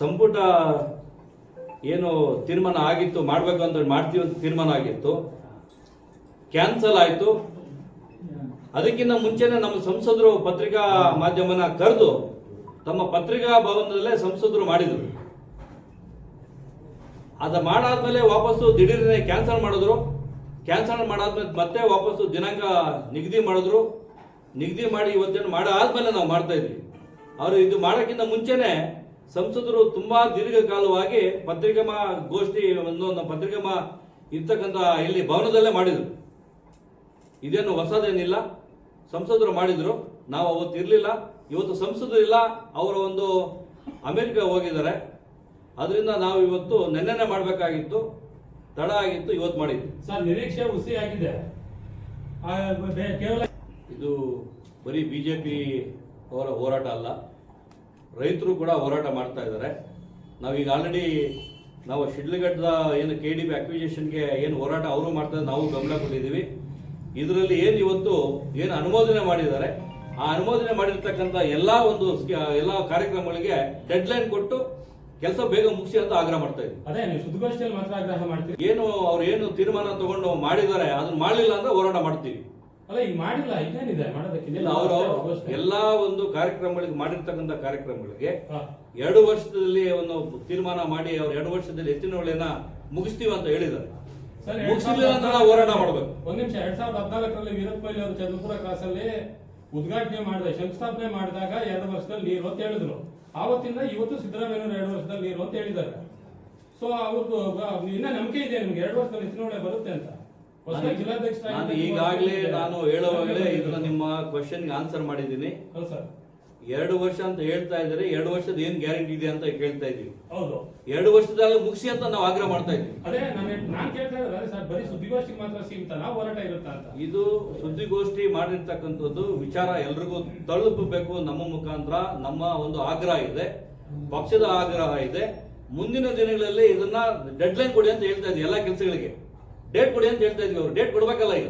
ಸಂಪುಟ ಏನು ತೀರ್ಮಾನ ಆಗಿತ್ತು, ಮಾಡಬೇಕು ಅಂತ ಮಾಡ್ತೀವಿ ಅಂತ ತೀರ್ಮಾನ ಆಗಿತ್ತು. ಕ್ಯಾನ್ಸಲ್ ಆಯಿತು. ಅದಕ್ಕಿಂತ ಮುಂಚೆನೆ ನಮ್ಮ ಸಂಸದರು ಪತ್ರಿಕಾ ಮಾಧ್ಯಮನ ಕರೆದು ತಮ್ಮ ಪತ್ರಿಕಾ ಭವನದಲ್ಲೇ ಸಂಸದರು ಮಾಡಿದರು. ಅದು ಮಾಡಾದ್ಮೇಲೆ ವಾಪಸ್ಸು ದಿಢೀರನೆ ಕ್ಯಾನ್ಸಲ್ ಮಾಡಿದ್ರು. ಕ್ಯಾನ್ಸಲ್ ಮಾಡಾದ್ಮೇಲೆ ಮತ್ತೆ ವಾಪಸ್ಸು ದಿನಾಂಕ ನಿಗದಿ ಮಾಡಿದ್ರು. ನಿಗದಿ ಮಾಡಿ ಇವತ್ತೇನು ಮಾಡಾದ್ಮೇಲೆ ನಾವು ಮಾಡ್ತಾ ಇದ್ವಿ. ಅವರು ಇದು ಮಾಡೋಕ್ಕಿಂತ ಮುಂಚೆನೆ ಸಂಸದರು ತುಂಬಾ ದೀರ್ಘಕಾಲವಾಗಿ ಪತ್ರಿಕಾ ಗೋಷ್ಠಿ ಒಂದು ಪತ್ರಿಕಾ ಇರ್ತಕ್ಕಂಥ ಇಲ್ಲಿ ಭವನದಲ್ಲೇ ಮಾಡಿದರು. ಇದೇನು ಹೊಸದೇನಿಲ್ಲ. ಸಂಸದರು ಮಾಡಿದರು. ನಾವು ಅವತ್ತು ಇರಲಿಲ್ಲ. ಇವತ್ತು ಸಂಸದರು ಇಲ್ಲ. ಅವರ ಒಂದು ಅಮೆರಿಕ ಹೋಗಿದ್ದಾರೆ. ಅದರಿಂದ ನಾವು ಇವತ್ತು ನೆನ್ನೆನೆ ಮಾಡಬೇಕಾಗಿತ್ತು. ತಡ ಆಗಿತ್ತು ಇವತ್ತು ಮಾಡಿದ್ವಿ ಸರ್ ನಿರೀಕ್ಷೆ ಹುಸಿ ಆಗಿದೆ. ಕೇವಲ ಇದು ಬರೀ ಬಿ ಜೆ ಪಿ ಅವರ ಹೋರಾಟ ಅಲ್ಲ. ರೈತರು ಕೂಡ ಹೋರಾಟ ಮಾಡ್ತಾ ಇದ್ದಾರೆ. ನಾವೀಗ ಆಲ್ರೆಡಿ ನಾವು ಶಿಡ್ಲಘಟ್ಟದ ಏನು ಕೆ ಡಿ ಬಿ ಅಕ್ವಿಜೇಷನ್ಗೆ ಏನು ಹೋರಾಟ ಅವರು ಮಾಡ್ತಾ ನಾವು ಗಮನ ಕೊಟ್ಟಿದ್ದೀವಿ. ಇದರಲ್ಲಿ ಏನು ಇವತ್ತು ಏನು ಅನುಮೋದನೆ ಮಾಡಿದ್ದಾರೆ ಆ ಅನುಮೋದನೆ ಮಾಡಿರ್ತಕ್ಕಂಥ ಎಲ್ಲ ಒಂದು ಎಲ್ಲ ಕಾರ್ಯಕ್ರಮಗಳಿಗೆ ಡೆಡ್ಲೈನ್ ಕೊಟ್ಟು ಕೆಲಸ ಬೇಗ ಮುಗಿಸಿ ಅಂತ ಆಗ್ರಹ ಮಾಡ್ತಾ ಇದ್ದೀವಿ. ಅದೇ ನೀವು ಸುದ್ದಿಗೋಷ್ಠಿಯಲ್ಲಿ ಮಾತ್ರ ಆಗ್ರಹ ಮಾಡ್ತೀವಿ ಏನು ಅವ್ರು ಏನು ತೀರ್ಮಾನ ತಗೊಂಡು ಮಾಡಿದ್ದಾರೆ ಅದನ್ನ ಮಾಡಲಿಲ್ಲ ಅಂದ್ರೆ ಹೋರಾಟ ಮಾಡ್ತೀವಿ. ಅಲ್ಲ ಈಗ ಮಾಡಿಲ್ಲ ಇದೇನಿದೆ ಮಾಡೋದಕ್ಕೆ ಇಲ್ಲ ಅವರು ಎಲ್ಲಾ ಒಂದು ಕಾರ್ಯಕ್ರಮಗಳಿಗೆ ಮಾಡಿರ್ತಕ್ಕಂಥ ಕಾರ್ಯಕ್ರಮಗಳಿಗೆ. ಎರಡು ವರ್ಷದಲ್ಲಿ ಒಂದು ತೀರ್ಮಾನ ಮಾಡಿ ಅವ್ರು ಎರಡು ವರ್ಷದಲ್ಲಿ ಹೆಚ್ಚಿನ ಒಳ್ಳೆನ ಮುಗಿಸ್ತೀವಿ ಅಂತ ಹೇಳಿದ್ದಾರೆ. ಸಾವಿರದ ಅಂತ ನಾವು ಹೋರಾಟ ಮಾಡ್ಬೇಕು. ಒಂದ್ ನಿಮಿಷ ಎರಡ್ ಸಾವಿರದ ಹದಿನಾಲ್ಕರಲ್ಲಿ ವೀರಪ್ಪ ಮೊಯ್ಲಿ ಅವರು ಚಂದ್ರಪುರ ಕ್ರಾಸಲ್ಲಿ ಉದ್ಘಾಟನೆ ಮಾಡಿದ ಶಂಕುಸ್ಥಾಪನೆ ಮಾಡಿದಾಗ ಎರಡು ವರ್ಷದಲ್ಲಿ ನೀರು ಅಂತ ಹೇಳಿದ್ರು. ಆವತ್ತಿಂದ ಇವತ್ತು ಸಿದ್ದರಾಮಯ್ಯವರು ಎರಡು ವರ್ಷದಲ್ಲಿ ನೀರು ಅಂತ ಹೇಳಿದ್ದಾರೆ. ಸೊ ಅವ್ರದ್ದು ಇನ್ನ ನಂಬಿಕೆ ಇದೆ ನಿಮ್ಗೆ ಎರಡು ವರ್ಷದಲ್ಲಿ ಹೆಚ್ಚಿನ ಬರುತ್ತೆ ಅಂತ. ನಾನು ಈಗಾಗಲೇ ನಾನು ಹೇಳುವಾಗಲೇ ಇದನ್ನ ನಿಮ್ಮ ಕ್ವಶನ್ಗೆ ಆನ್ಸರ್ ಮಾಡಿದ್ದೀನಿ. ಎರಡು ವರ್ಷ ಅಂತ ಹೇಳ್ತಾ ಇದ್ದಾರೆ ಎರಡು ವರ್ಷದ ಏನ್ ಗ್ಯಾರಂಟಿ ಇದೆ ಅಂತ ಕೇಳ್ತಾ ಇದೀವಿ ಎರಡು ವರ್ಷದಲ್ಲಿ ಮುಗಿಸಿ ಅಂತ ನಾವು ಆಗ್ರಹ ಮಾಡ್ತಾ ಇದ್ದೀವಿ. ಇದು ಸುದ್ದಿಗೋಷ್ಠಿ ಮಾಡಿರ್ತಕ್ಕಂಥದ್ದು ವಿಚಾರ ಎಲ್ರಿಗೂ ತಲುಪಬೇಕು ನಮ್ಮ ಮುಖಾಂತರ ನಮ್ಮ ಒಂದು ಆಗ್ರಹ ಇದೆ ಪಕ್ಷದ ಆಗ್ರಹ ಇದೆ. ಮುಂದಿನ ದಿನಗಳಲ್ಲಿ ಇದನ್ನ ಡೆಡ್ ಲೈನ್ ಕೊಡಿ ಅಂತ ಹೇಳ್ತಾ ಇದ್ದೀವಿ ಎಲ್ಲಾ ಕೆಲಸಗಳಿಗೆ. ಡೇಟ್ ಕೊಡಿ ಅಂತ ಹೇಳ್ತಾ ಇದ್ವಿ ಅವ್ರು. ಡೇಟ್ ಕೊಡ್ಬೇಕಲ್ಲ ಈಗ.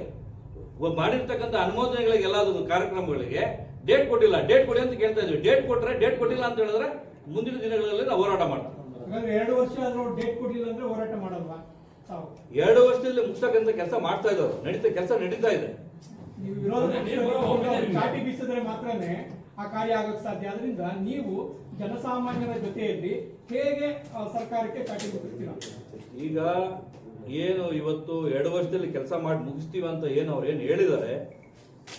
ಒಬ್ಬ ಮಾಡಿರ್ತಕ್ಕಂಥ ಅನುಮೋದನೆಗಳಿಗೆ ಎಲ್ಲ ಕಾರ್ಯಕ್ರಮಗಳಿಗೆ ಡೇಟ್ ಕೊಟ್ಟಿಲ್ಲ. ಡೇಟ್ ಕೊಡಿ ಅಂತ ಕೇಳ್ತಾ ಇದ್ವಿ. ಡೇಟ್ ಕೊಟ್ರೆ ಡೇಟ್ ಕೊಟ್ಟಿಲ್ಲ ಅಂತ ಹೇಳಿದ್ರೆ ಮುಂದಿನ ದಿನಗಳಲ್ಲಿ ನಾವು ಹೋರಾಟ ಮಾಡ್ತೀವಿ. ಹಾಗಾದ್ರೆ ಎರಡು ವರ್ಷ ಆದ್ರೂ ಡೇಟ್ ಕೊಟ್ಟಿಲ್ಲ ಅಂದ್ರೆ ಹೋರಾಟ ಮಾಡಲ್ವಾ? ಎರಡು ವರ್ಷದಲ್ಲಿ ಮುಗಿಸ್ತಕ್ಕಂಥ ಕೆಲಸ ಮಾಡ್ತಾ ಇದ್ದಾರೆ ನಡೀತಾ ಕೆಲಸ ನಡೀತಾ ಇದೆ. ಚಾಟಿ ಬೀಸಿದ್ರೆ ಮಾತ್ರನೇ ಆ ಕಾರ್ಯ ಆಗೋಕೆ ಸಾಧ್ಯ. ಆದ್ರಿಂದ ನೀವು ಜನಸಾಮಾನ್ಯರ ಜೊತೆಯಲ್ಲಿ ಹೇಗೆ ಸರ್ಕಾರಕ್ಕೆ ಚಾಟಿ ಬೀಸುತ್ತೀರಾ ಈಗ ಏನು ಇವತ್ತು ಎರಡು ವರ್ಷದಲ್ಲಿ ಕೆಲಸ ಮಾಡಿ ಮುಗಿಸ್ತೀವಿ ಅಂತ ಏನು ಅವ್ರು ಏನು ಹೇಳಿದ್ದಾರೆ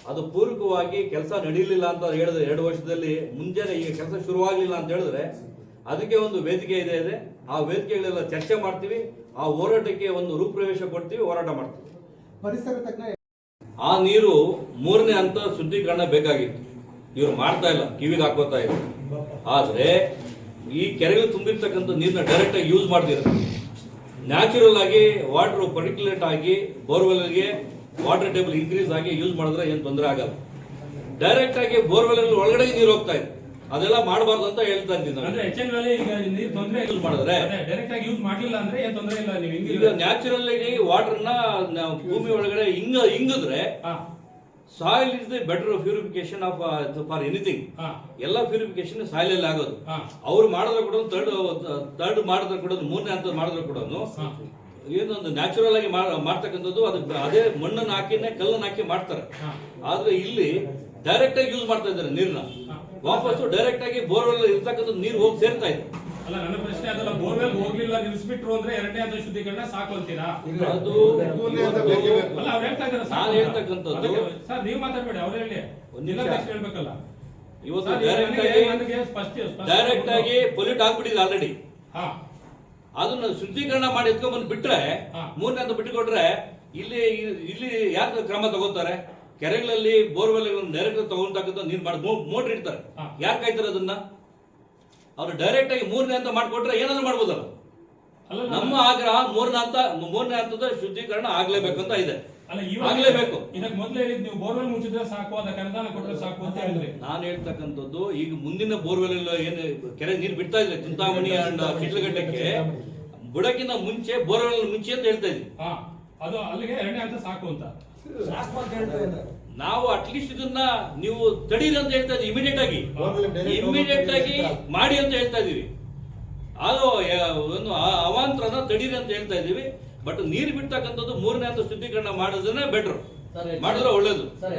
ಅದು ಪೂರಕವಾಗಿ ಕೆಲಸ ನಡೀಲಿಲ್ಲ ಅಂತ ಹೇಳಿದ್ರೆ ಎರಡು ವರ್ಷದಲ್ಲಿ ಮುಂಜಾನೆ ಈಗ ಕೆಲಸ ಶುರುವಾಗಲಿಲ್ಲ ಅಂತ ಹೇಳಿದ್ರೆ ಅದಕ್ಕೆ ಒಂದು ವೇದಿಕೆ ಇದೆ ಇದೆ. ಆ ವೇದಿಕೆಗಳೆಲ್ಲ ಚರ್ಚೆ ಮಾಡ್ತೀವಿ ಆ ಹೋರಾಟಕ್ಕೆ ಒಂದು ರೂಪ್ರವೇಶ ಕೊಡ್ತೀವಿ ಹೋರಾಟ ಮಾಡ್ತೀವಿ. ಪರಿಸರ ಆ ನೀರು ಮೂರನೇ ಹಂತ ಶುದ್ಧೀಕರಣ ಬೇಕಾಗಿತ್ತು. ಇವ್ರು ಮಾಡ್ತಾ ಇಲ್ಲ ಕಿವಿಗೆ ಹಾಕೋತಾ ಇಲ್ಲ. ಆದ್ರೆ ಈ ಕೆರೆಗಳು ತುಂಬಿರ್ತಕ್ಕಂಥ ನೀರನ್ನ ಡೈರೆಕ್ಟ್ ಆಗಿ ಯೂಸ್ ಮಾಡ್ತಿದ್ದಾರೆ. ನ್ಯಾಚುರಲ್ ಆಗಿ ವಾಟರ್ ಪರ್ಟಿಕ್ಯುಲೇಟ್ ಆಗಿ ಬೋರ್ವೆಲ್ಗೆ ವಾಟರ್ ಟೇಬಲ್ ಇನ್ಕ್ರೀಸ್ ಆಗಿ ಯೂಸ್ ಮಾಡಿದ್ರೆ ಏನು ತೊಂದರೆ ಆಗಲ್ಲ. ಡೈರೆಕ್ಟ್ ಆಗಿ ಬೋರ್ವೆಲ್ ಒಳಗಡೆ ನೀರು ಹೋಗ್ತಾ ಇದೆ. ಅದೆಲ್ಲ ಮಾಡಬಾರ್ದು ಅಂತ ಹೇಳ್ತಾ ಇದ್ದೀನಿ Use ಮಾಡಿದ್ರೆ? ಡೈರೆಕ್ಟ್ ಆಗಿ ಯೂಸ್ ಮಾಡ್ಲಿಲ್ಲ ಅಂದ್ರೆ ಏನು ತೊಂದರೆ ಇಲ್ಲ ನೀವು ಈಗ ನ್ಯಾಚುರಲ್ ಆಗಿ ವಾಟರ್ನ ಭೂಮಿ ಒಳಗಡೆ ಹಿಂಗ ಹಿಂಗಿದ್ರೆ ಹಾ. Soil is the better purification of for anything ಎಲ್ಲ ಪ್ಯೂರಿಫಿಕೇಶನ್ ಸಾಯಿಲ್ ಅಲ್ಲಿ ಆಗೋದು ಅವ್ರು ಮಾಡಿದ್ರೆ ಕೂಡ ತರ್ಡ್ ತರ್ಡ್ ಮಾಡಿದ್ರೆ ಕೂಡ ಮೂರನೇ ಹಂತ ಮಾಡಿದ್ರೆ ಕೂಡ ಏನೊಂದು ನ್ಯಾಚುರಲ್ ಆಗಿ ಮಾಡ್- ಮಾಡ್ತಕ್ಕಂಥದ್ದು ಅದಕ್ಕೆ ಅದೇ ಮಣ್ಣನ್ನು ಹಾಕಿನೇ ಕಲ್ಲನ್ನು ಹಾಕಿ ಮಾಡ್ತಾರೆ. ಆದ್ರೆ ಇಲ್ಲಿ ಡೈರೆಕ್ಟ್ ಆಗಿ ಯೂಸ್ ಮಾಡ್ತಾ ಇದ್ದಾರೆ ನೀರನ್ನ ವಾಪಸ್ ವಾಪಸ್ಸು ಡೈರೆಕ್ಟ್ ಆಗಿ ಬೋರ್ವೆಲ್ ಇರ್ತಕ್ಕಂಥದ್ದು ನೀರು ಹೋಗಿ ಸೇರ್ತಾ ಇದೆ. ಅಲ್ಲ ನನ್ನ ಪ್ರಶ್ನೆ ಅದಲ್ಲ ಬೋರ್ವೆಲ್ ಹೋಗ್ಲಿಲ್ಲ ನಿಲ್ಸ್ಬಿಟ್ರು ಅಂದ್ರೆ ಎರಡನೇ ಹಂತ ಶುದ್ಧೀಕರಣ ಸಾಕು ಅಂತೀರಾ? ಅದು ಅಲ್ಲ ಅವ್ರು ಹೇಳ್ತಾ ಇದ್ದಾರೆ ನಾನು ಹೇಳ್ತಕ್ಕಂಥದ್ದು- ಸರ್ ನೀವು ಮಾತಾಡ್ಬೇಡಿ ಅವ್ರು ಹೇಳಿ. ಜಿಲ್ಲಾಧ್ಯಕ್ಷರು ಹೇಳ್ಬೇಕಲ್ಲ. ಇವತ್ತು ಡೈರೆಕ್ಟ್ ಆಗಿ ಡೈರೆಕ್ಟ್ ಆಗಿ ಪೊಲ್ಯೂಟ್ ಆಗ್ಬಿಟ್ಟಿದೆ ಆಲ್ರೆಡಿ ಹಾ. ಅದನ್ನ ಶುದ್ಧೀಕರಣ ಮಾಡಿ ಎತ್ಕೊಂಡ್ ಬಂದು ಬಿಟ್ರೆ. ಮೂರನೇ ಅಂತ ಬಿಟ್ಟುಕೊಟ್ರೆ ಇಲ್ಲಿ ಇಲ್ಲಿ ಯಾರು ಕ್ರಮ ತಗೋತಾರೆ? ಕೆರೆಗಳಲ್ಲಿ ಬೋರ್ವೆಲ್ ಡೈರೆಕ್ಟ್ ತಗೊಂತಕ್ಕಂಥ ನೀರು ಮಾಡಿ ಮೋಟ್ರ್ ಇಡ್ತಾರೆ. ಯಾರು ಕಾಯ್ತಾರೆ ಅದನ್ನ? ಅವ್ರು ಡೈರೆಕ್ಟ್ ಆಗಿ ಮೂರನೇ ಅಂತ ಮಾಡಿಕೊಟ್ರೆ ಏನಾದ್ರು ಮಾಡ್ಬೋದಲ್ಲ. ಅಲ್ಲ ನಮ್ಮ ಆಗ್ರಹ ಮೂರನೇ ಹಂತ ಮೂರನೇ ಹಂತದ ಶುದ್ಧೀಕರಣ ಆಗ್ಲೇಬೇಕಂತ ಇದೆ. ಅಲ್ಲ ಇವಾಗ ಆಗ್ಲೇಬೇಕು. ಇದಕ್ಕೆ ಮೊದಲು ಹೇಳಿದ್ ನೀವು ಬೋರ್ವೆಲ್ ಮುಚ್ಚಿದ್ರೆ ಸಾಕು ಅದಕ್ಕೆ ಅನುದಾನ ಕೊಟ್ಟರೆ ಸಾಕು ಅಂತ ಹೇಳಿದ್ರಿ. ನಾನು ಹೇಳ್ತಕ್ಕಂಥದ್ದು ಈಗ ಮುಂದಿನ ಬೋರ್ವೆಲ್ ಏನು ಕೆರೆ ನೀರು ಬಿಡ್ತಾ ಇದ್ರೆ ಚಿಂತಾಮಣಿ ಅಂಡ್ ಶಿಡ್ಲಗಡ್ಡಕ್ಕೆ ಬುಡಕ್ಕಿಂತ ಮುಂಚೆ ಬೋರ್ವೆಲ್ ಮುಂಚೆ ಅಂತ ಹೇಳ್ತಾ ಇದ್ವಿ ಹಾ ಅದು ಅಲ್ಲಿಗೆ ಎರಡನೇ ಹಂತ ಸಾಕು ಅಂತ. ನಾವು ಅಟ್ಲೀಸ್ಟ್ ಇದನ್ನ ನೀವು ತಡೀರಿ ಅಂತ ಹೇಳ್ತಾ ಇದ್ದೀವಿ ಇಮಿಡಿಯೇಟ್ ಆಗಿ. ಇಮಿಡಿಯೇಟ್ ಆಗಿ ಮಾಡಿ ಅಂತ ಹೇಳ್ತಾ ಇದೀವಿ ಅದು ಆ- ಅವಾಂತರನ ತಡೀರಿ ಅಂತ ಹೇಳ್ತಾ ಇದೀವಿ ಬಟ್ ನೀರು ಬಿಡ್ತಕ್ಕಂಥದ್ದು ಮೂರನೇ ಹಂತ ಶುದ್ಧೀಕರಣ ಮಾಡೋದನ್ನ ಬೆಟ್ರು ಮಾಡಿದ್ರೆ ಒಳ್ಳೇದು. ಸರ್